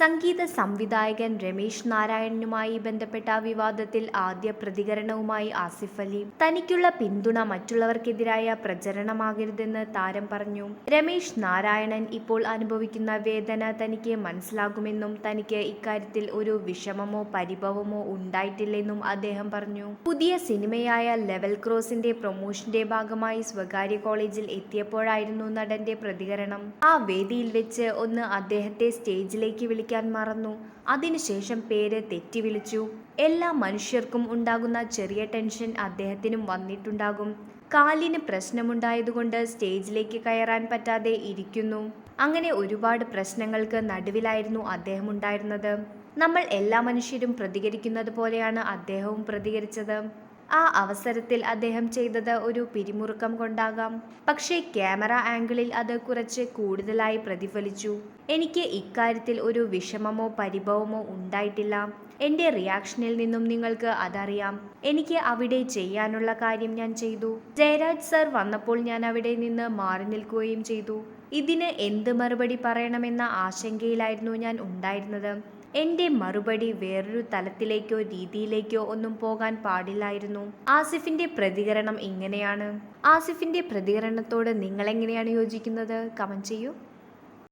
സംഗീത സംവിധായകൻ രമേശ് നാരായണനുമായി ബന്ധപ്പെട്ട വിവാദത്തിൽ ആദ്യ പ്രതികരണവുമായി ആസിഫ് അലി. തനിക്കുള്ള പിന്തുണ മറ്റുള്ളവർക്കെതിരായ പ്രചരണമാകരുതെന്ന് താരം പറഞ്ഞു. രമേശ് നാരായണൻ ഇപ്പോൾ അനുഭവിക്കുന്ന വേദന തനിക്ക് മനസ്സിലാകുമെന്നും തനിക്ക് ഇക്കാര്യത്തിൽ ഒരു വിഷമമോ പരിഭവമോ ഉണ്ടായിട്ടില്ലെന്നും അദ്ദേഹം പറഞ്ഞു. പുതിയ സിനിമയായ ലെവൽ ക്രോസിന്റെ പ്രൊമോഷന്റെ ഭാഗമായി സ്വകാര്യ കോളേജിൽ എത്തിയപ്പോഴായിരുന്നു നടന്റെ പ്രതികരണം. ആ വേദിയിൽ വെച്ച് ഒന്ന് അദ്ദേഹത്തെ സ്റ്റേജിലേക്ക് വിളിക്കാൻ മറന്നു. അതിനുശേഷം പേര് തെറ്റി വിളിച്ചു. എല്ലാ മനുഷ്യർക്കും ഉണ്ടാകുന്ന ചെറിയ ടെൻഷൻ അദ്ദേഹത്തിനും വന്നിട്ടുണ്ടാകും. കാലിന് പ്രശ്നമുണ്ടായതുകൊണ്ട് സ്റ്റേജിലേക്ക് കയറാൻ പറ്റാതെ ഇരിക്കുന്നു. അങ്ങനെ ഒരുപാട് പ്രശ്നങ്ങൾക്ക് നടുവിലായിരുന്നു അദ്ദേഹം ഉണ്ടായിരുന്നത്. നമ്മൾ എല്ലാ മനുഷ്യരും പ്രതികരിക്കുന്നത് പോലെയാണ് അദ്ദേഹവും പ്രതികരിച്ചത്. ആ അവസരത്തിൽ അദ്ദേഹം ചെയ്തത് ഒരു പിരിമുറുക്കം കൊണ്ടാകാം. പക്ഷേ ക്യാമറ ആംഗിളിൽ അത് കുറച്ച് കൂടുതലായി പ്രതിഫലിച്ചു. എനിക്ക് ഇക്കാര്യത്തിൽ ഒരു വിഷമമോ പരിഭവമോ ഉണ്ടായിട്ടില്ല. എന്റെ റിയാക്ഷനിൽ നിന്നും നിങ്ങൾക്ക് അതറിയാം. എനിക്ക് അവിടെ ചെയ്യാനുള്ള കാര്യം ഞാൻ ചെയ്തു. ജയരാജ് സർ വന്നപ്പോൾ ഞാൻ അവിടെ നിന്ന് മാറി നിൽക്കുകയും ചെയ്തു. ഇതിന് എന്ത് മറുപടി പറയണമെന്ന ആശങ്കയിലായിരുന്നു ഞാൻ ഉണ്ടായിരുന്നത്. എന്റെ മറുപടി വേറൊരു തലത്തിലേക്കോ രീതിയിലേക്കോ ഒന്നും പോകാൻ പാടില്ലായിരുന്നു. ആസിഫിന്റെ പ്രതികരണം ഇങ്ങനെയാണ്. ആസിഫിന്റെ പ്രതികരണത്തോട് നിങ്ങൾ എങ്ങനെയാണ് യോജിക്കുന്നത്? കമന്റ് ചെയ്യൂ.